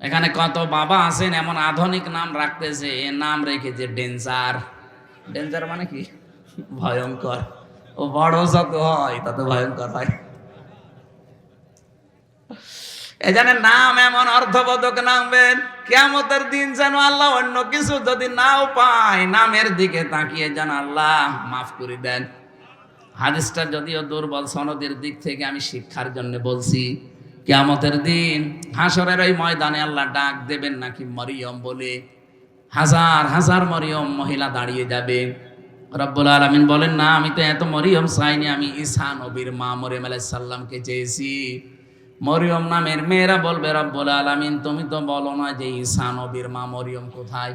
এখানে কত বাবা আছেন এমন আধুনিক নাম রাখতেছে, এ নাম রেখেছে ডেঞ্জার। ডেঞ্জার মানে কি? ভয়ঙ্কর। ও বড় যত হয়, তত ভয়ঙ্কর হয়। এখানে নাম এমন অর্থবোধক নামবেন কেমতের দিন যেন আল্লাহ অন্য কিছু যদি নাও পায়, নামের দিকে তাকিয়ে যেন আল্লাহ মাফ করে দেন। হাদিসটা যদিও দুর্বল সনদের দিক থেকে আমি শিক্ষার জন্য বলছি কেয়ামতের দিন হাসরের ওই ময়দানে আল্লাহ ডাক দেবেন নাকি মরিয়ম বলে। হাজার হাজার মরিয়ম মহিলা দাঁড়িয়ে যাবে। রব্বুল আলমিন বলেন, না, আমি তো এত মরিয়ম চাইনি, আমি ঈসা নবীর মা মরিয়ম আলাইসাল্লামকে চেয়েছি। মরিয়ম নামের মেয়েরা বলবে, রব্বুল আলমিন, তুমি তো বলো না যে ঈসা নবীর মা মরিয়ম কোথায়?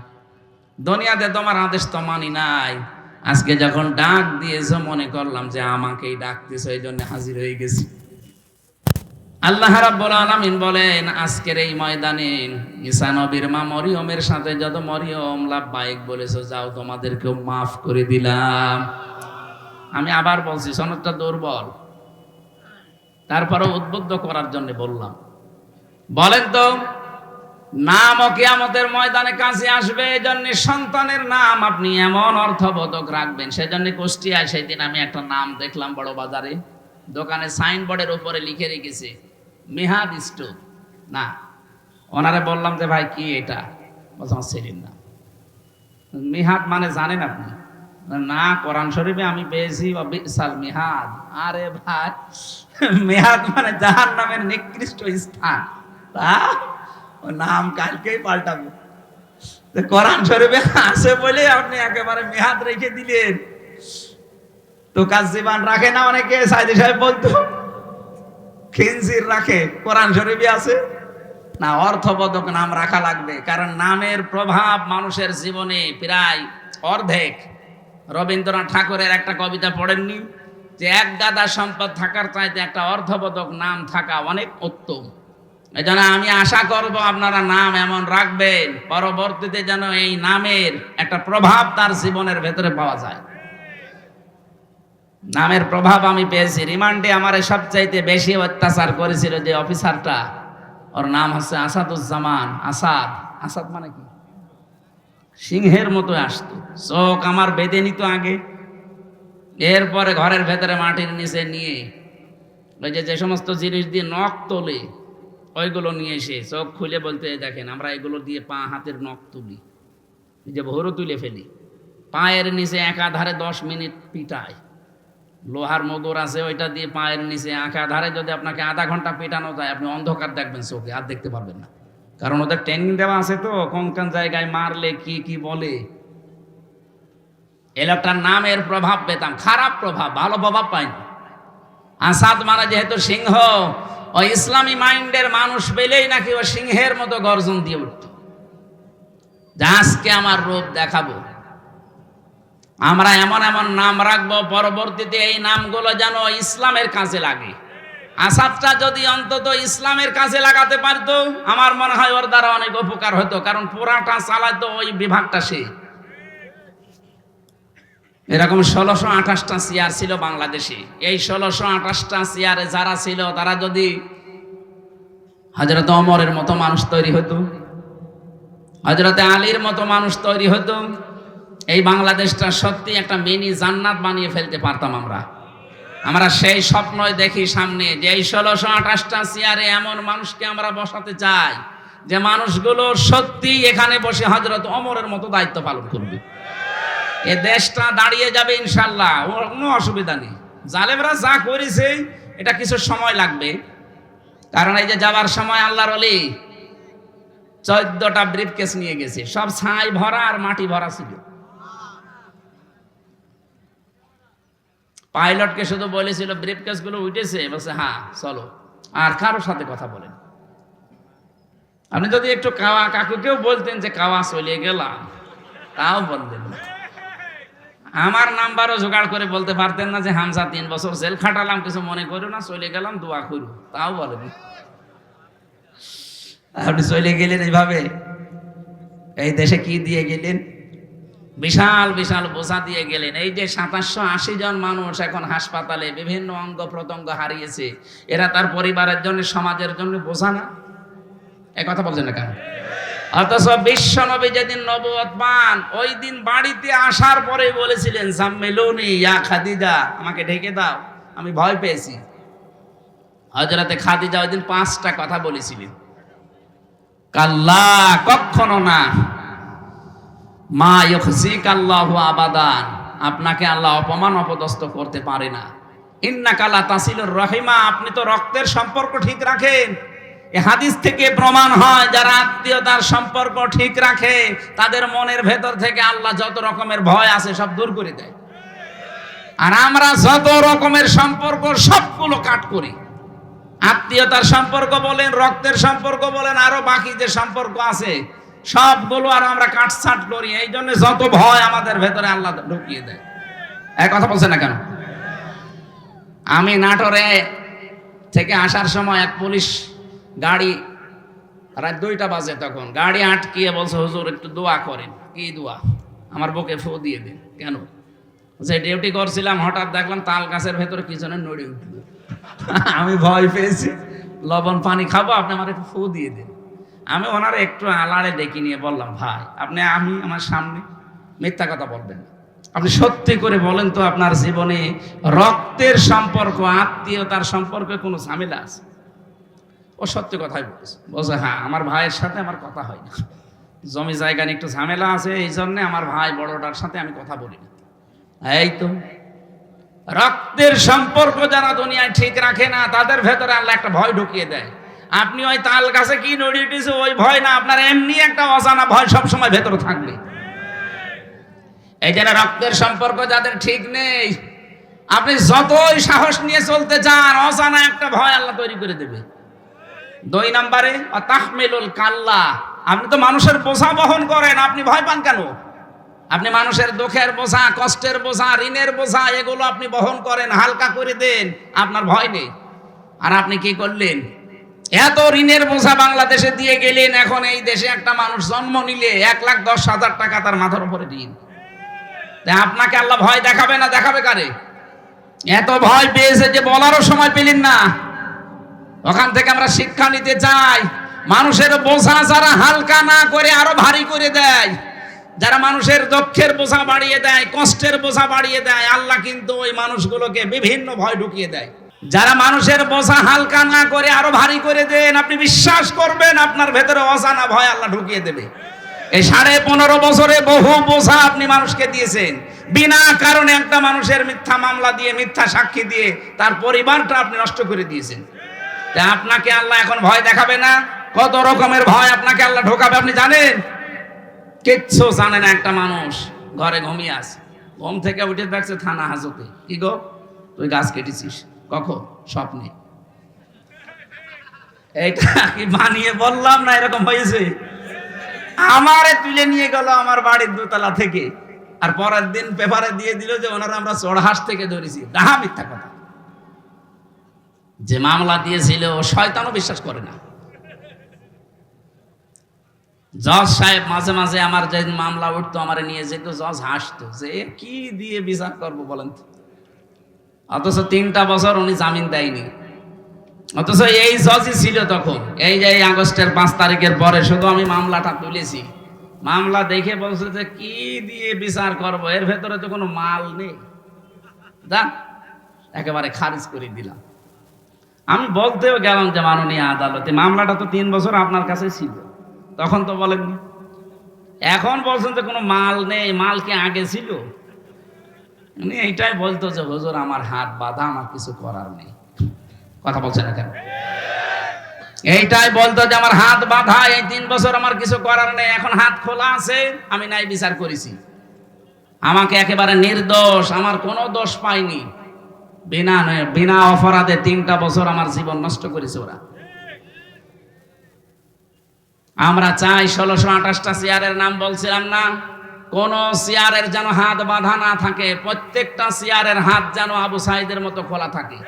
দুনিয়াতে তোমার আদেশ তো মানি নাই। আজকে যখন ডাক দিয়েছ, মনে করলাম যে আমাকেই ডাকতেছো এই জন্য হাজির হয়ে গেছি। আল্লাহ রাব্বুল আলামিন বলেন, আজকের এই ময়দানে ঈসা নবীর মা মরিয়মের সাথে যত মরিয়ম লাভবাহিক বলেছ, যাও তোমাদেরকেও মাফ করে দিলাম। আমি আবার বলছি, সনদটা দুর্বল। তারপরে উদ্বুদ্ধ করার জন্য বললাম, বলেন তো নাম ও কিয়ামতের ময়দানে কাছে আসবে এই জন্য সন্তানের নাম আপনি এমন অর্থবোধক রাখবেন। সেজন্য কুষ্টিয়ায় সেদিন আমি একটা নাম দেখলাম বড় বাজারে। দোকানে সাইনবোর্ডের উপরে লিখে রেখেছে মেহাদ স্টোর না, ওনারে বললাম যে, ভাই, কি এটা? আমার ছেলের নাম। মিহাদ মানে জানেন আপনি? না, কোরআন শরীফে আমি পেয়েছি বিশাল মিহাদ। আরে ভাই, মেহাদ মানে জাহান নামের নিকৃষ্ট স্থান। ও নাম কালকেই পাল্টাবো। কোরআন শরীফে আছে বলে আপনি একেবারে মেহাদ রেখে দিলেন। তো কাজ জীবন রাখে না অনেকে, সাইদি সাহেব বলতো খিনজির রাখে, কোরআন শরীফে আছে? না, অর্থবোধক নাম রাখা লাগবে, কারণ নামের প্রভাব মানুষের জীবনে প্রায় অর্ধেক। রবীন্দ্রনাথ ঠাকুরের একটা কবিতা পড়েননি যে, এক গাদা সম্পদ থাকার চাইতে একটা অর্থবোধক নাম থাকা অনেক উত্তম। এই জন্য আমি আশা করব আপনারা নাম এমন রাখবেন, পরবর্তীতে যেন এই নামের একটা প্রভাব তার জীবনের ভেতরে পাওয়া যায়। নামের প্রভাব আমি পেয়েছি। রিমান্ডে আমার সবচাইতে বেশি অত্যাচার করেছিল যে অফিসারটা, ওর নাম হচ্ছে আসাদুজ্জামান, আসাদ। আসাদ মানে কি? সিংহের মতো আসতো। চোখ আমার বেঁধে নিত আগে। এরপরে ঘরের ভেতরে মাটির নিচে নিয়ে, ওই যে যে সমস্ত জিনিস দিয়ে নখ তোলে, ওইগুলো নিয়ে এসে চোখ খুলে বলতে দেখেন, আমরা এগুলো দিয়ে পা হাতের নখ তুলি। যে ভোরও তুলে ফেলি। পায়ের নিচে একাধারে দশ মিনিট পিটায়। লোহার মগর আছে, ওইটা দিয়ে পায়ের নিচে আঁকা। ধারে যদি আপনাকে আধা ঘণ্টা পেটানো যায়, আপনি অন্ধকার দেখবেন চোখে, আর দেখতে পারবেন না। কারণ ওদের ট্রেনিং দেওয়া আছে তো, কোন কোন জায়গায় মারলে, কি কি বলে। এ নামের প্রভাব পেতাম, খারাপ প্রভাব, ভালো প্রভাব পাইনি। আসাদ মারা যেহেতু সিংহ, ও ইসলামী মাইন্ডের মানুষ পেলেই নাকি ও সিংহের মতো গর্জন দিয়ে উঠত। আজকে আমার রূপ দেখাবো। আমরা এমন এমন নাম রাখব, পরবর্তীতে এই নামগুলো যেন ইসলামের কাজে লাগে। আসাদটা যদি অন্তত ইসলামের কাজে লাগাতে পারতো, আমার মনে হয় ওর দ্বারা অনেক উপকার হতো, কারণ পুরাটা চালাতো ওই বিভাগটা সে। এরকম ষোলোশো আঠাশটা চেয়ার ছিল বাংলাদেশে। এই ষোলোশো আঠাশটা চেয়ারে যারা ছিল, তারা যদি হজরত অমরের মতো মানুষ তৈরি হতো হজরতে আলীর মতো মানুষ তৈরি হতো এই বাংলাদেশটা সত্যি একটা মিনি জান্নাত বানিয়ে ফেলতে পারতাম আমরা। আমরা সেই স্বপ্নই দেখি সামনে যে এই ষোলোশো আঠাশটা চেয়ারে এমন মানুষকে আমরা বসাতে চাই, যে মানুষগুলো সত্যি এখানে বসে হজরত অমরের মতো দায়িত্ব পালন করবে। এ দেশটা দাঁড়িয়ে যাবে ইনশাল্লাহ কোনো অসুবিধা নেই। জালেমরা যা করেছে, এটা কিছু সময় লাগবে। কারণ এই যে যাবার সময় আল্লাহর অলি চোদ্দটা ব্রিফকেস নিয়ে গেছে, সব ছাই ভরা আর মাটি ভরা ছিল। পাইলটকে শুধু বলেছিল ব্রিফকেসগুলো উঠেছে? বলছে হ্যাঁ চলো। আর কারোর সাথে কথা বলেন। আপনি যদি একটু কাওয়া, কাকুকেও বলতেন যে, কাওয়া, চলে গেলাম। তাও বলতেন আমার নাম্বারও জোগাড় করে বলতে পারতেন না যে হামসা তিন বছর জেল খাটালাম, কিছু মনে করো না, চলে গেলাম, দোয়া করু। তাও বলেন আপনি চলে গেলেন এইভাবে? এই দেশে কি দিয়ে গেলেন? বিশাল বিশাল বোঝা দিয়ে গেলেন। এই যে সাতাশশো আশি জন মানুষ এখন হাসপাতালে বিভিন্ন অঙ্গ প্রত্যঙ্গ হারিয়েছে, এরা তার পরিবারের জন্য, সমাজের জন্য বোঝা না? এ কথা বলছেন না কেন? অথচ বিশ্ব নবী যেদিন নবুয়ত পান, ওই দিন বাড়িতে আসার পরে বলেছিলেন, সাম্মেলুনি, ইয়া খাদিজা, আমাকে ঢেকে দাও, আমি ভয় পেয়েছি। হজরতে খাদিজা ওই দিন পাঁচটা কথা বলেছিলেন। কাল্লা কখনো না। মা ইয়খজিক আল্লাহ আবাদান, আপনাকে আল্লাহ অপমান অপদস্থ করতে পারে না। ইন্না কালা তাসিলুর রহিমা, আপনি তো রক্তের সম্পর্ক ঠিক রাখেন। হাদিস থেকে প্রমাণ হয়, যারা আত্মীয়তার সম্পর্ক ঠিক রাখে, তাদের মনের ভেতর থেকে আল্লাহ যত রকমের ভয় আছে সব দূর করে দেয়। আর আমরা যত রকমের সম্পর্ক সবগুলো কাট করি। আত্মীয়তার সম্পর্ক বলেন, রক্তের সম্পর্ক বলেন, আরও বাকি যে সম্পর্ক আছে সবগুলো আর আমরা কাটছাট করি। এই জন্য যত ভয় আমাদের ভেতরে আল্লাহ ঢুকিয়ে দেয়। এক কথা বলছে না কেন? আমি নাটোরে থেকে আসার সময় এক পুলিশ গাড়ি, রাত দুইটা বাজে তখন, গাড়ি আটকিয়ে বলছে, হুজুর, একটু দোয়া করেন। কি দোয়া? আমার বুকে ফু দিয়ে দিন। কেন? যে ডিউটি করছিলাম, হঠাৎ দেখলাম তাল গাছের ভেতরে কি পিছনে নড়ে উঠল। আমি ভয় পেয়েছি। লবণ পানি খাব, আপনি আমার একটু ফু দিয়ে দিন। আমি ওনার একটু আলাড়ে ডেকে নিয়ে বললাম, ভাই, আপনি, আমি আমার সামনে মিথ্যা কথা বলবেন আপনি সত্যি করে বলেন তো আপনার জীবনে রক্তের সম্পর্ক, আত্মীয়তার সম্পর্কে কোনো ঝামেলা আছে? ও সত্যি কথাই বলেছে। বলছে হ্যাঁ আমার ভাইয়ের সাথে আমার কথা হয় না। জমি জায়গা নিয়ে একটু ঝামেলা আছে, এই জন্যে আমার ভাই বড়টার সাথে আমি কথা বলি না। এই তো। রক্তের সম্পর্ক যারা দুনিয়ায় ঠিক রাখে না, তাদের ভেতরে আল্লাহ একটা ভয় ঢুকিয়ে দেয়। আপনি ওই তাল গাছে কি নড়ি উঠেছে, ওই ভয় না, আপনার এমনি একটা অজানা ভয় সবসময় ভেতরে থাকবে। এই জন্য রক্তের সম্পর্ক যাদের ঠিক নেই, আপনি যতই সাহস নিয়ে চলতে চান অজানা একটা ভয় আল্লাহ তৈরি করে দেবে। দুই নম্বরে তাহমেলুল কাল্লা, আপনি তো মানুষের বোঝা বহন করেন, আপনি ভয় পান কেন? আপনি মানুষের দুঃখের বোঝা, কষ্টের বোঝা, ঋণের বোঝা, এগুলো আপনি বহন করেন, হালকা করে দেন, আপনার ভয় নেই। আর আপনি কি করলেন? এত ঋণের বোঝা বাংলাদেশে দিয়ে গেলেন, এখন এই দেশে একটা মানুষ জন্ম নিলে এক লাখ দশ হাজার টাকা তার মাথার উপরে ঋণ আপনাকে আল্লাহ ভয় দেখাবে না, দেখাবে কারে? এত ভয় পেয়েছে যে বলারও সময় পেলেন না। ওখান থেকে আমরা শিক্ষা নিতে চাই। মানুষের বোঝা যারা হালকা না করে আরও ভারী করে দেয়। যারা মানুষের দক্ষের বোঝা বাড়িয়ে দেয়, কষ্টের বোঝা বাড়িয়ে দেয়, আল্লাহ কিন্তু ওই মানুষগুলোকে বিভিন্ন ভয় ঢুকিয়ে দেয়। যারা মানুষের বোঝা হালকা না করে আরও ভারী করে দেন, আপনি বিশ্বাস করবেন আপনার ভেতরে অজানা ভয় আল্লাহ ঢুকিয়ে দেবে। এই সাড়ে পনেরো বছরে বহু বোঝা আপনি মানুষকে দিয়েছেন। বিনা কারণে একটা মানুষের মিথ্যা মামলা দিয়ে, মিথ্যা সাক্ষী দিয়ে তার পরিবারটা আপনি নষ্ট করে দিয়েছেন। আপনাকে আল্লাহ এখন ভয় দেখাবে না? কত রকমের ভয় আপনাকে আল্লাহ ঢোকাবে, আপনি জানেন? কিচ্ছু জানে না একটা মানুষ, ঘরে ঘুমিয়ে আছে। ঘুম থেকে উঠে দেখছে থানা হাজতে। কি গো? তুই গাছ কেটেছিস। কখন? স্বপ্নে। এইটা কি বানিয়ে বললাম না, এরকম হয়েছে। আমারে তুলে নিয়ে গেল আমার বাড়ির দোতলা থেকে। আর পরের দিন পেপারে দিয়ে দিল যে ওনারা আমরা চড়হাস থেকে ধরেছি। ডাহা মিথ্যা কথা। যে মামলা দিয়েছিল, ও শয়তানও বিশ্বাস করে না। জজ সাহেব মাঝে মাঝে আমার যে মামলা উঠতো, আমার নিয়ে যেত, জজ হাসতো। যে কি দিয়ে বিচার করব বলেন তো? অথচ তিনটা বছর উনি জামিন দেয়নি। অথচ এই জজই ছিল তখন। এই যে আগস্টের পাঁচ তারিখের পরে শুধু আমি মামলাটা তুলেছি। মামলা দেখে বলছে যে কি দিয়ে বিচার করব? এর ভেতরে তো কোনো মাল নেই। দেখ একেবারে খারিজ করে দিলাম। আমি বলতেও গেলাম যে মাননীয় আদালতে, মামলাটা তো তিন বছর আপনার কাছে ছিল। তখন তো বলেননি। এখন বলছেন যে কোনো মাল নেই, মাল কি আগে ছিল? উনি এইটাই বলতো যে, হুজুর, আমার হাত বাঁধা, আমার কিছু করার নেই। কথা বলছেন না কেন? এইটাই বলতো যে, আমার হাত বাঁধা, এই তিন বছর আমার কিছু করার নেই, এখন হাত খোলা আছে, আমি নাই বিচার করেছি। আমাকে একেবারে নির্দোষ, আমার কোনো দোষ পাইনি বিনা বিনা অপরাধে তিনটা বছর আমার জীবন নষ্ট করেছে ওরা। আমরা চাই ষোলোশো আঠাশটা চেয়ারের নাম বলছিলাম না? কোন চেয়ারের যেন হাত বাঁধা না থাকে, প্রত্যেকটা চেয়ারের হাত যেন আবু সাইদের মতো খোলা থাকে।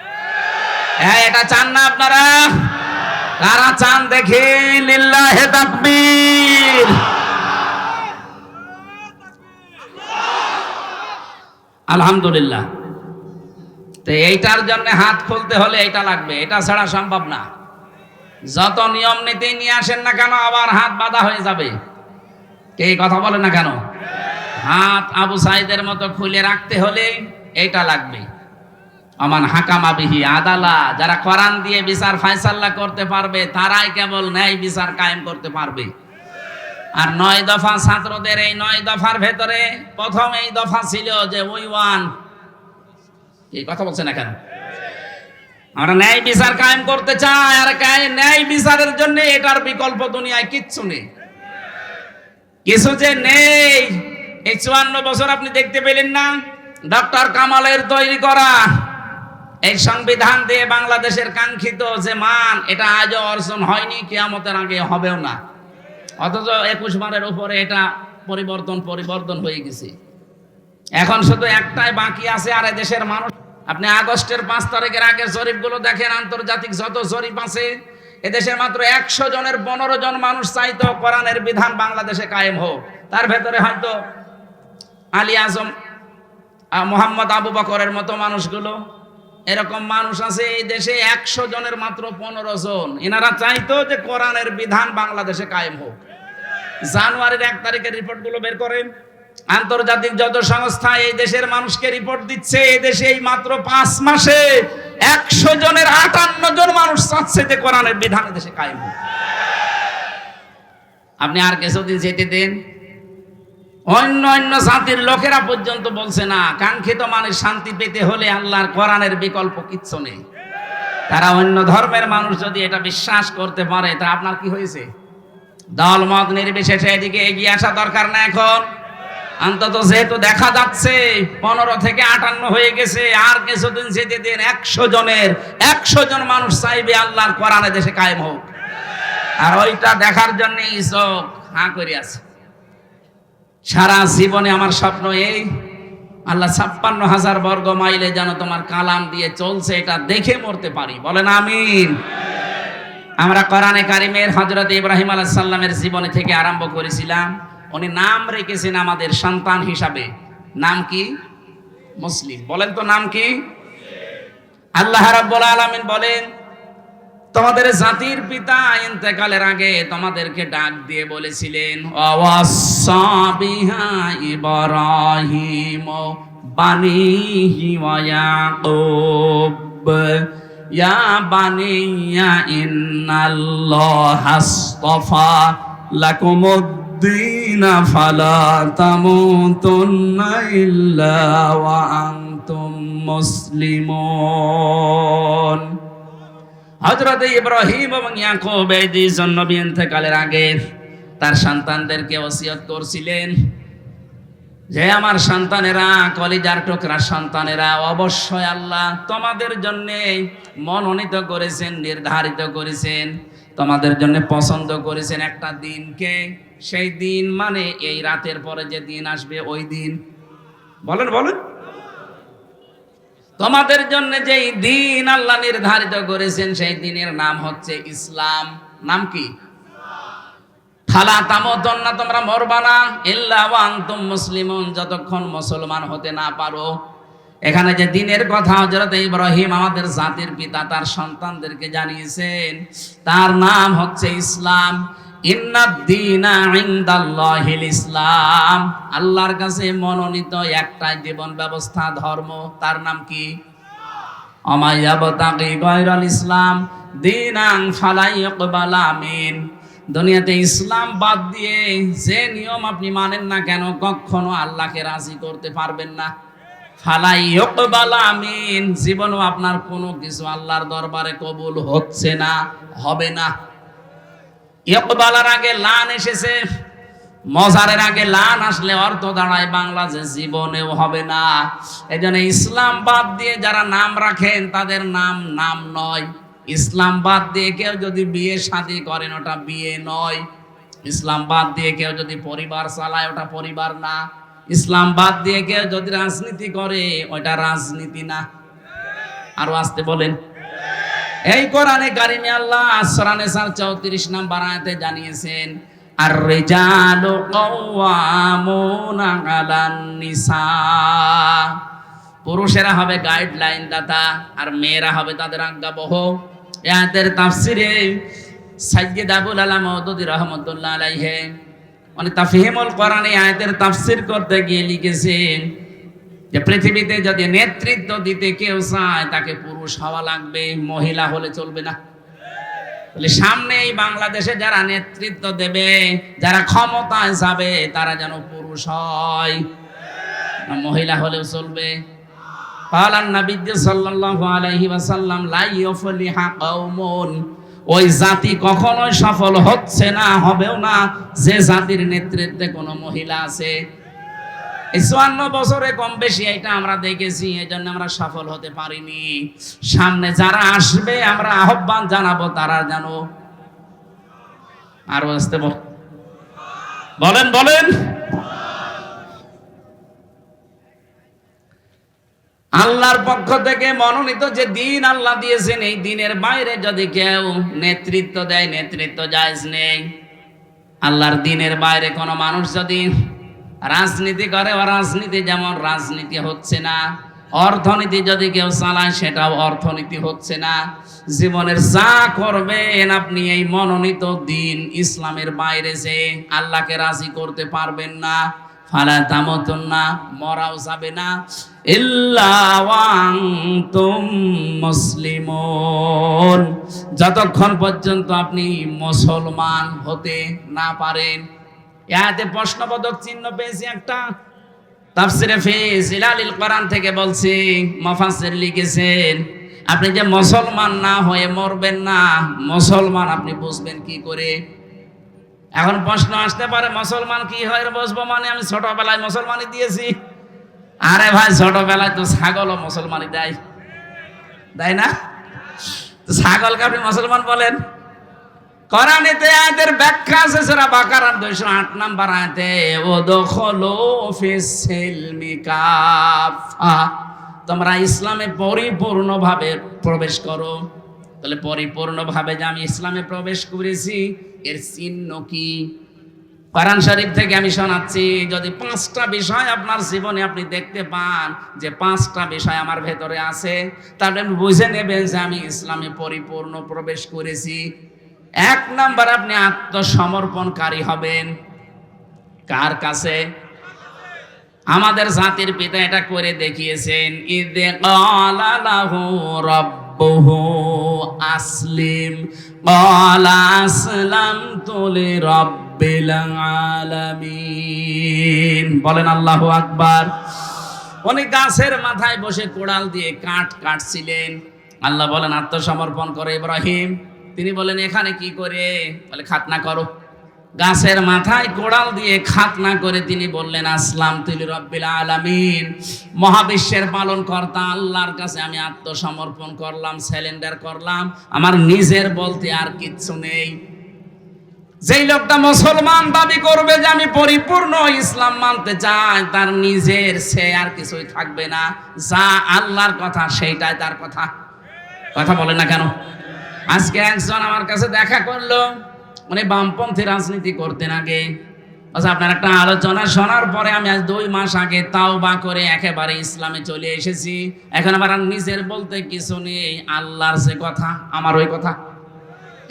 হ্যাঁ এটা চান না আপনারা? কারা চান দেখি? লিল্লাহে তাকবীর। আলহামদুলিল্লাহ। তো এইটার জন্য হাত খুলতে হলে এটা লাগবে, এটা ছাড়া সম্ভব না। যত নিয়ম নীতি নিয়ে আসেন না কেন, আবার হাত বাঁধা হয়ে যাবে। কে কথা বলে না কেন? হাত আবু সাইদের মতো খুলে রাখতে হলে এটা লাগবে। আমান হাকামা বিহি আদালা, যারা কোরআন দিয়ে বিচার ফায়সাল্লা করতে পারবে, তারাই কেবল ন্যায় বিচার কায়েম করতে পারবে। আর নয় দফা ছাত্রদের এই নয় দফার ভেতরে প্রথম এই দফা ছিল যে ওই ওয়ান। এই কথা বলছে না কেন? আমরা ন্যায় বিচার কায়েম করতে চাই, আর ন্যায় বিচারের জন্য এটার বিকল্প দুনিয়ায় কিচ্ছু নেই। কিছু যে নেই, এই চুয়ান্ন বছর আপনি দেখতে পেলেন না? ডক্টর কামালের তৈরি করা এই সংবিধান দিয়ে বাংলাদেশের কাঙ্ক্ষিত যে মান, এটা আজও অর্জন হয়নি, কেয়ামতের আগে হবেও না। অথচ একুশ বারের উপরে এটা পরিবর্তন পরিবর্তন হয়ে গেছে। এখন শুধু একটাই বাকি আছে, আর দেশের মানুষ। আপনি আগস্টের পাঁচ তারিখের আগের জরিপগুলো দেখেন, আন্তর্জাতিক যত জরিপ আছে এদেশের মাত্র একশো জনের পনেরো জন মানুষ চাইতো কোরআনের বিধান বাংলাদেশে কায়েম হোক। তার ভেতরে হয়তো আলী আজম মোহাম্মদ আবু বকরের মতো মানুষগুলো, এরকম মানুষ আছে এই দেশে একশো জনের মাত্র পনেরো জন। এনারা চাইতো যে কোরআনের বিধান বাংলাদেশে কায়েম হোক। জানুয়ারির এক তারিখের রিপোর্টগুলো বের করেন। আন্তর্জাতিক যত সংস্থা এই দেশের মানুষকে রিপোর্ট দিচ্ছে, এই দেশে এই মাত্র পাঁচ মাসে একশো জনের আটান্ন জন মানুষ চাচ্ছে যে কোরআনের বিধান দেশে কায়েম আপনি আর কিছুদিন যেতে দেন, অন্য অন্য জাতির লোকেরা পর্যন্ত বলছে না, কাঙ্ক্ষিত মানে শান্তি পেতে হলে আল্লাহর কোরআনের বিকল্প কিচ্ছু নেই। তারা অন্য ধর্মের মানুষ যদি এটা বিশ্বাস করতে পারে, তা আপনার কি হয়েছে? দল মত নির্বিশেষে এদিকে এগিয়ে আসা দরকার না এখন। অন্তত যেহেতু দেখা যাচ্ছে, পনেরো থেকে আটান্ন হয়ে গেছে, আর কিছুদিন যেতে দিন একশো জনের, একশো জন মানুষ চাইবে আল্লাহর কোরআনে দেশে কায়েম হোক। আর ওইটা দেখার জন্য চোখ হাঁ করে আছে। সারা জীবনে আমার স্বপ্ন এই, আল্লাহ ছাপ্পান্ন হাজার বর্গ মাইলে যেন তোমার কালাম দিয়ে চলছে, এটা দেখে মরতে পারি। বলেন আমিন। আমরা কোরআনে কারিমের হজরত ইব্রাহিম আলাহ সাল্লামের জীবনে থেকে আরম্ভ করেছিলাম। উনি নাম রেখেছেন আমাদের সন্তান হিসাবে। নাম কি? মুসলিম। বলেন তো নাম কি? আল্লাহ রাব্বুল আলামিন বলেন, তোমাদের জাতির পিতা ইন্তেকালের আগে তোমাদেরকে ডাক দিয়ে বলেছিলেন অওয়াসা বিহা ইব্রাহিম বানিহি ওয়া ইয়াকুব। ইয়া বানিয়া ইন্নাল্লাহা আস্তাফা লাকুমুদ্দিন ফালা তামুতুন্না ইল্লা ওয়া আনতুম মুসলিমুন হজরত ইব্রাহিম এবং ইয়াকুব এই দুইজন নবী ইন্তেকালের আগে তার সন্তানদেরকে ওসিয়ত করছিলেন যে, আমার সন্তানেরা, কলিজার টুকরা সন্তানেরা, অবশ্যই আল্লাহ তোমাদের জন্যে মনোনীত করেছেন, নির্ধারিত করেছেন। তোমাদের জন্য পছন্দ করেছেন একটা দিনকে, সেই দিন মানে এই রাতের পরে যে দিন আসবে, ওই দিন। বলেন বলেন। তোমাদের জন্য যেই দিন আল্লাহ নির্ধারিত করেছেন, সেই দিনের নাম হচ্ছে ইসলাম। নাম কি? না তোমরা মরবা না। ইল্লা ওয়ান্তুম মুসলিমুন, যতক্ষণ মুসলমান হতে না পারো। এখানে যে দিনের কথা হযরত ইব্রাহিম আমাদের জাতির পিতা, তার সন্তানদেরকে জানিয়েছেন, তার নাম হচ্ছে ইসলাম। ইসলাম। আল্লাহর কাছে মনোনীত একটাই জীবন ব্যবস্থা, ধর্ম। তার নাম কি? ইসলাম। দিনাং আমিন। দুনিয়াতে ইসলাম বাদ দিয়ে যে নিয়ম আপনি মানেন না কেন, কখনো আল্লাহকে রাজি করতে পারবেন না। ফালাই ইকবালা আমিন। জীবনও আপনার কোনো কিছু আল্লাহর দরবারে কবুল হচ্ছে না, হবে না। ইকবালার আগে লান এসেছে, মজারের আগে লান আসলে অর্থ দাঁড়ায় বাংলা জীবনেও হবে না। এই জন্য ইসলাম বাদ দিয়ে যারা নাম রাখেন, তাদের নাম নাম নয়। ইসলাম বাদ দিয়ে কেউ যদি বিয়ে শাদী করেন, ওটা বিয়ে নয়। ইসলাম বাদ দিয়ে কেউ যদি পরিবার চালায়, ওটা পরিবার না। ইসলাম বাদ দিয়ে কেউ যদি রাজনীতি করে ওটা রাজনীতি না। আরও আসতে বলেন। এই কোরআনে কারিমে আল্লাহ আসরানে সাল চৌত্রিশ নাম্বার আয়াতে জানিয়েছেন আর রেজালু পুরুষেরা হবে গাইডলাইন দাতা, আর মেয়েরা হবে তাদের আজ্ঞাবহ। এ আয়াতের তাফসিরে সাইয়্যিদ আবুল আলা মওদুদি রহমাতুল্লাহ আলাইহি উনি তাফহিমুল কোরআনে আয়াতের তাফসীর করতে গিয়ে লিখেছেন যে পৃথিবীতে যদি নেতৃত্ব দিতে কেউ চায়, তাকে পুরুষ হওয়া লাগবে, মহিলা হলে চলবে না। তাহলে সামনে এই বাংলাদেশে যারা নেতৃত্ব দেবে, যারা ক্ষমতায় যাবে, তারা যেন পুরুষ হয় মহিলা হলেও চলবে। নবী সাল্লাল্লাহু আলাইহি ওয়াসাল্লাম, লা ইউফলিহা কওমুন ওই জাতি কখনোই সফল হচ্ছে না, হবেও না। যে জাতির নেতৃত্বে কোনো মহিলা আছে। চুয়ান্ন বছরে কম বেশি এটা আমরা দেখেছি এই জন্য আমরা সফল হতে পারিনি। সামনে যারা আসবে, আমরা আহ্বান জানাব, তারা জানো আরও আসতে বল বলেন বলেন। আল্লাহর পক্ষ থেকে মনোনীত যে দিন আল্লাহ দিয়েছেন, এই দিনের বাইরে যদি কেউ নেতৃত্ব দেয়, নেতৃত্ব জায়জ নেই। আল্লাহর দিনের বাইরে কোনো মানুষ যদি রাজনীতি করে ও রাজনীতি যেমন রাজনীতি হচ্ছে না, অর্থনীতি যদি কেউ চালায়, সেটাও অর্থনীতি হচ্ছে না। জীবনের যা করবেন আপনি এই মনোনীত দিন ইসলামের বাইরে যে আল্লাহকে রাজি করতে পারবেন না। ফালা তামতুন না মরাও যাবে না। মুসলিমুন। যতক্ষণ পর্যন্ত আপনি মুসলমান হতে না পারেন। ইয়াতে প্রশ্নবোধক চিহ্ন পেয়েছি একটা। তাফসিরে ফিস ইলালিল কোরআন থেকে বলছি, মুফাসসির লিখেছেন, আপনি যে মুসলমান না হয়ে মরবেন না, মুসলমান আপনি বুঝবেন কি করে? এখন প্রশ্ন আসতে পারে, মুসলমান কি হয়ে বসবো মানে? আমি ছোটবেলায় মুসলমানি দিয়েছি। আরে ভাই, ছোটবেলায় তো ছাগলও মুসলমানি দেয়। দেয় না? ছাগলকে আপনি মুসলমান বলেন। কোরআনেতে আয়াতের ব্যাখ্যা আছে, সূরা বাকারার 208 নাম্বার আয়াতে ও দখলো তোমরা ইসলামে পরিপূর্ণভাবে প্রবেশ করো। তাহলে পরিপূর্ণভাবে যে আমি ইসলামে প্রবেশ করেছি, এর চিহ্ন কি? কোরআন শরীফ থেকে আমি শোনাচ্ছি, যদি পাঁচটা বিষয় আপনার জীবনে আপনি দেখতে পান যে পাঁচটা বিষয় আমার ভেতরে আছে, তাহলে আপনি বুঝে নেবেন যে আমি ইসলামে পরিপূর্ণ প্রবেশ করেছি। এক নাম্বার, আপনি আত্মসমর্পণকারী হবেন। কার কাছে? আমাদের জাতির পিতা এটা করে দেখিয়েছেন ইদে লাহু রব্বুহু আসলিম। ক্বালা আসলামতু লিরাব্বিল আলামিন। বলেন আল্লাহু আকবার। উনি গাছের মাথায় বসে কোড়াল দিয়ে কাঠ কাটছিলেন। আল্লাহ বলেন, আত্মসমর্পণ করে ইব্রাহিম। তিনি বলেন, এখানে কি করে? বলে, খাতনা করো। গাছের মাথায় কোড়াল দিয়ে খাতনা করে তিনি বললেন, আসলাম তুলি রব্বিল আলামিন। মহাবিশ্বের পালন কর্তা আল্লাহর কাছে আমি আত্মসমর্পণ করলাম স্যালেন্ডার করলাম। আমার নিজের বলতে আর কিচ্ছু নেই। যেই লোকটা মুসলমান দাবি করবে যে আমি পরিপূর্ণ ইসলাম মানতে চাই, তার নিজের সে আর কিছুই থাকবে না। যা আল্লাহর কথা, সেইটাই তার কথা। কথা বলে না কেন? আজকে একজন আমার কাছে দেখা করল। উনি বামপন্থী রাজনীতি করতেন আগে। আচ্ছা আপনার একটা আলোচনা শোনার পরে আমি আজ দুই মাস আগে তাও বা করে একেবারে ইসলামে চলে এসেছি। এখন আবার আর নিজের বলতে কিছু নেই, আল্লাহর সে কথা, আমার ওই কথা।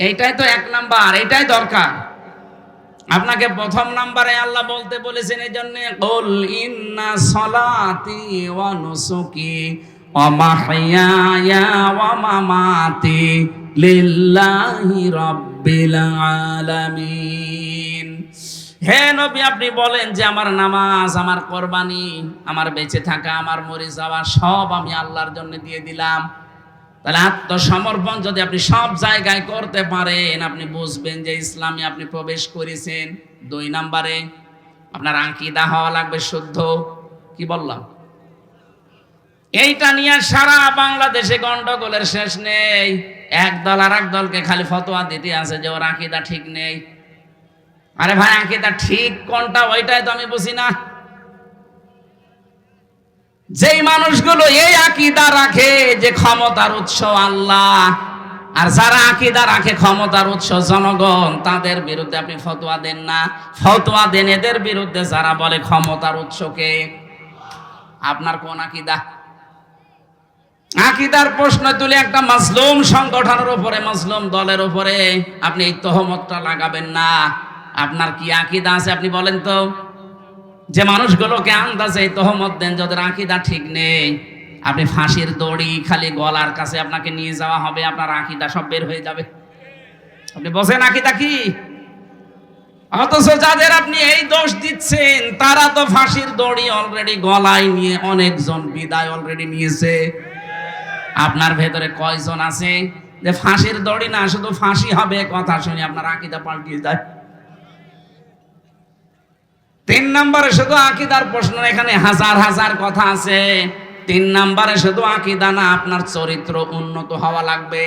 এইটাই তো এক নাম্বার, এইটাই দরকার। আপনাকে প্রথম নাম্বারে আল্লাহ বলতে বলেছেন এই জন্য ইন্না সলাতি ওয়া মামাতি লিল্লাহি রাব্বিল আলামিন। হে নবী, আপনি বলেন যে আমার নামাজ, আমার কোরবানি, আমার বেঁচে থাকা, আমার মরে যাওয়া, সব আমি আল্লাহর জন্য দিয়ে দিলাম। তাহলে আত্মসমর্পণ যদি আপনি সব জায়গায় করতে পারেন, আপনি বুঝবেন যে ইসলামে আপনি প্রবেশ করেছেন। দুই নাম্বারে, আপনার আঁকিদা হওয়া লাগবে শুদ্ধ। কি বললাম? এইটা নিয়ে সারা বাংলাদেশে গন্ডগোলের শেষ নেই। এক দল আর এক দলকে খালি ফতোয়া দিতে আছে যে ওর আঁকিদা ঠিক নেই। আরে ভাই, আঁকিদা ঠিক কোনটা ওইটাই তো আমি বুঝি না। যেই মানুষগুলো এই আকিদা রাখে যে ক্ষমতার উৎস আল্লাহ, আর যারা আকিদা রাখে ক্ষমতার উৎস জনগণ, তাদের বিরুদ্ধে আপনি ফতোয়া দেন না। ফতোয়া দেন এদের বিরুদ্ধে, যারা বলে ক্ষমতার উৎসকে। আপনার কোন আকিদা? আকিদার প্রশ্ন তুলে একটা মাসলুম সংগঠনের উপরে মাসলুম দলের উপরে, আপনি এই তহমতটা লাগাবেন না। আপনার কি আকিদা আছে আপনি বলেন তো? যে মানুষগুলোকে আন্দাজে তহমত দেন যাদের আকিদা ঠিক নেই, আপনি ফাঁসির দড়ি খালি গলার কাছে আপনাকে নিয়ে যাওয়া হবে, আপনার আকিদা সব বের হয়ে যাবে। আপনি বসেন, আকিদা কি? অথচ যাদের আপনি এই দোষ দিচ্ছেন, তারা তো ফাঁসির দড়ি অলরেডি গলায় নিয়ে অনেকজন বিদায় অলরেডি নিয়েছে। আপনার ভেতরে কয়জন আছে? যে ফাঁসির দড়ি না, শুধু ফাঁসি হবে, কথা শুনে, আপনার আকিদা পাল্টিয়ে যায় তিন নম্বরে শুধু আকিদার প্রশ্ন, এখানে হাজার হাজার কথা আছে। তিন নম্বরে শুধু আকিদা না, আপনার চরিত্র উন্নত হওয়া লাগবে।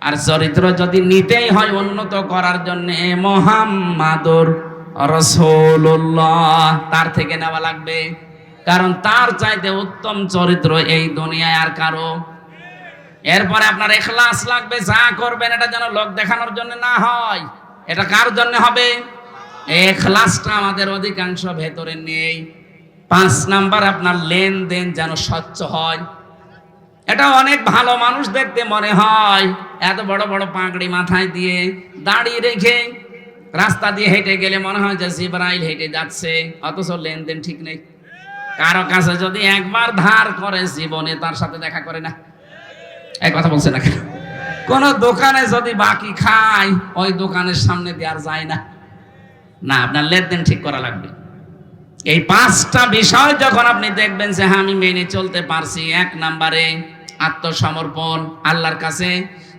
আর চরিত্র যদি নিতেই হয় উন্নত করার জন্য, মোহাম্মাদুর রসুল্লাহ তার থেকে নেওয়া লাগবে। কারণ তার চাইতে উত্তম চরিত্র এই দুনিয়ায় আর কারও। এরপরে আপনার এখলাস লাগবে, যা করবেন এটা যেন লোক দেখানোর জন্য না হয়। এটা কার জন্য হবে? এখলাসটা আমাদের অধিকাংশ ভেতরে নেই। পাঁচ নাম্বার, আপনার লেনদেন যেন স্বচ্ছ হয়। এটা অনেক ভালো মানুষ দেখতে মনে হয়। এত বড় বড় পাগড়ি মাথায় দিয়ে দাঁড়িয়ে রেখে রাস্তা দিয়ে হেঁটে গেলে মনে হয় যে জিব্রাইল হেঁটে যাচ্ছে, অথচ লেনদেন ঠিক নেই। কারও কাছে যদি একবার ধার করে জীবনে, তার সাথে দেখা করে না। এক কথা বলছে না কেন? কোন দোকানে যদি বাকি খায়, ওই দোকানের সামনে দিয়ে আর যায় না। না, আপনার লেনদেন ঠিক করা লাগবে। এই পাঁচটা বিষয় যখন আপনি দেখবেন যে হ্যাঁ আমি মেনে চলতে পারছি, এক নাম্বারে আত্মসমর্পণ, আল্লাহর কাছে।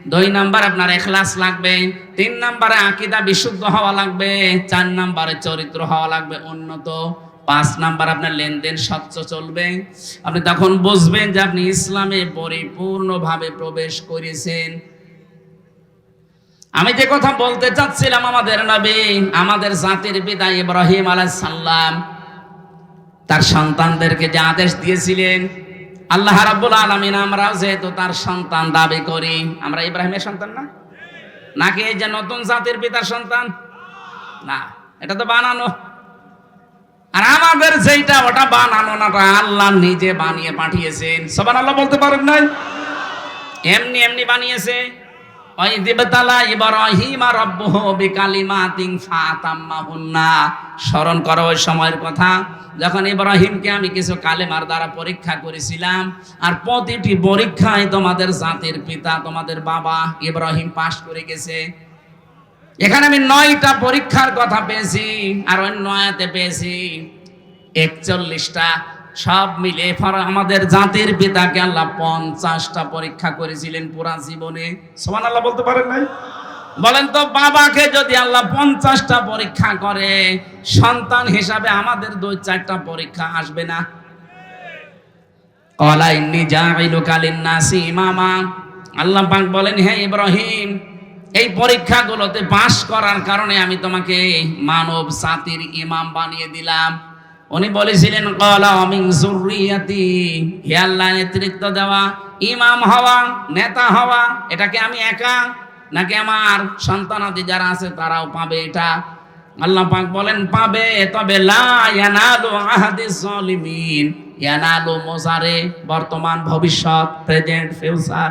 দুই নাম্বার, আপনার এখলাস লাগবে। তিন নাম্বারে আকিদা বিশুদ্ধ হওয়া লাগবে। চার নাম্বারে চরিত্র হওয়া লাগবে উন্নত। পাঁচ নাম্বার আপনার লেনদেন স্বচ্ছ চলবে। আপনি তখন বুঝবেন যে আপনি ইসলামে পরিপূর্ণভাবে প্রবেশ করেছেন। আমি যে কথা বলতে চাচ্ছিলাম আমাদের নবী, আমাদের জাতির পিতা ইব্রাহিম সালাম, তার সন্তানদেরকে যে আদেশ দিয়েছিলেন, আল্লাহ রাব্বুল আলামিন আমরাও যেহেতু তার সন্তান দাবি করি, আমরা ইব্রাহিমের সন্তান না? নাকি এই যে নতুন জাতির পিতার সন্তান? না, এটা তো বানানো। আর আমাদের যেটা ওটা বানানো না আল্লাহ নিজে বানিয়ে পাঠিয়েছেন। সবার আল্লাহ বলতে পারেন নাই? এমনি এমনি বানিয়েছে। ওই দিবতালা ইব্রাহিম রব্বুহু বিকালিমাতিন ফাতাম্মাহুন্না। স্মরণ করো ওই সময়ের কথা, যখন ইব্রাহিমকে আমি কিছু কালেমার দ্বারা পরীক্ষা করেছিলাম, আর প্রতিটি পরীক্ষায় তোমাদের জাতির পিতা, তোমাদের বাবা ইব্রাহিম পাশ করে গেছে। এখানে আমি নয়টা পরীক্ষার কথা পেয়েছি আর ওই নয়াতে পেয়েছি। একচল্লিশটা, সব মিলে ফর- আমাদের জাতির পিতাকে আল্লাহ পঞ্চাশটা পরীক্ষা করেছিলেন পুরা জীবনে। সমান আল্লাহ বলতে পারেন নাই? বলেন তো, বাবাকে যদি আল্লাহ পঞ্চাশটা পরীক্ষা করে, সন্তান হিসাবে আমাদের দুই চারটা পরীক্ষা আসবে না? কলা ইন্নি জাইলু কালিন নাসি ইমামা। আল্লাহ পাক বলেন, হে ইব্রাহিম এই পরীক্ষাগুলোতে পাশ করার কারণে আমি তোমাকে মানব জাতির ইমাম বানিয়ে দিলাম। উনি বলেছিলেন, কলা অমিন জুরিয়াতি হে নেতৃত্ব দেওয়া, ইমাম হওয়া, নেতা হওয়া এটাকে আমি একা? নাকি আমার সন্তানাদি যারা আছে তারাও পাবে এটা? আল্লাহ পাক বলেন, পাবে, তবে লা বর্তমান ভবিষ্যৎ, প্রেজেন্ট, ফিউচার।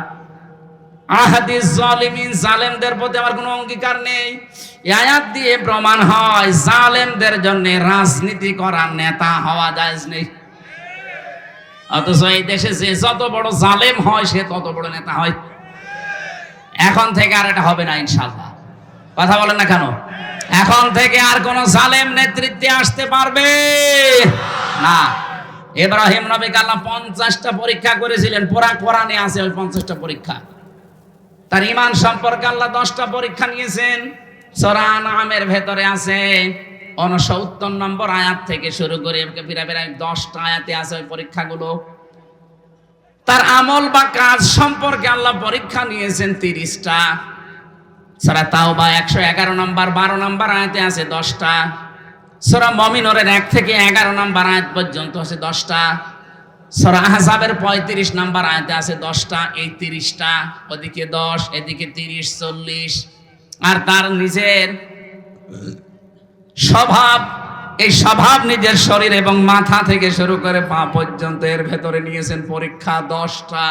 প্রতি আমার কোনো অঙ্গীকার নেই। দিয়ে প্রমাণ হয় জন্য রাজনীতি করার নেতা হওয়া জায়েজ নেই। অথচ এই দেশে যে যত বড় জালেম হয়, সে তত বড় নেতা হয়। এখন থেকে আর এটা হবে না ইনশাল্লাহ কথা বলেন না কেন? এখন থেকে আর কোন জালেম নেতৃত্বে আসতে পারবে না। ইব্রাহিম নবীকে আল্লাহ পঞ্চাশটা পরীক্ষা করেছিলেন, পুরা কোরআনে আছে ওই পঞ্চাশটা পরীক্ষা। তার ইমান সম্পর্কে আল্লাহ দশটা পরীক্ষা নিয়েছেন। সরান আমের ভেতরে আছে উনসত্তর নম্বর আয়াত থেকে শুরু করে ফিরা ফিরা দশটা আয়াতে আছে ওই পরীক্ষাগুলো। তার আমল বা কাজ সম্পর্কে আল্লাহ পরীক্ষা নিয়েছেন তিরিশটা। সারা তাও বা একশো এগারো নম্বর, বারো নম্বর আয়াতে আছে দশটা। সরা মমিনরের এক থেকে এগারো নম্বর আয়াত পর্যন্ত আছে দশটা। সরা পঁয়ত্রিশ নাম্বার আয়তে আছে দশটা, এই তিরিশটা, ওদিকে দশ, এদিকে তিরিশ, চল্লিশ। আর তার নিজের স্বভাব, এই স্বভাব নিজের শরীর এবং মাথা থেকে শুরু করে পা পর্যন্ত এর ভেতরে নিয়েছেন পরীক্ষা দশটা।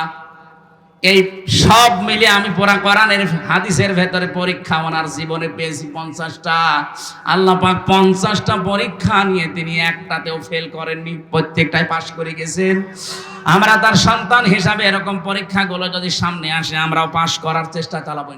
এই সব মিলে আমি পড়া কোরআনের হাদিসের ভেতরে পরীক্ষা ওনার জীবনে পেয়েছি পঞ্চাশটা। আল্লাহ পাক পঞ্চাশটা পরীক্ষা নিয়ে তিনি একটাতেও ফেল করেননি, প্রত্যেকটাই পাশ করে গেছেন। আমরা তার সন্তান হিসাবে এরকম পরীক্ষাগুলো যদি সামনে আসে, আমরাও পাশ করার চেষ্টা চালাবো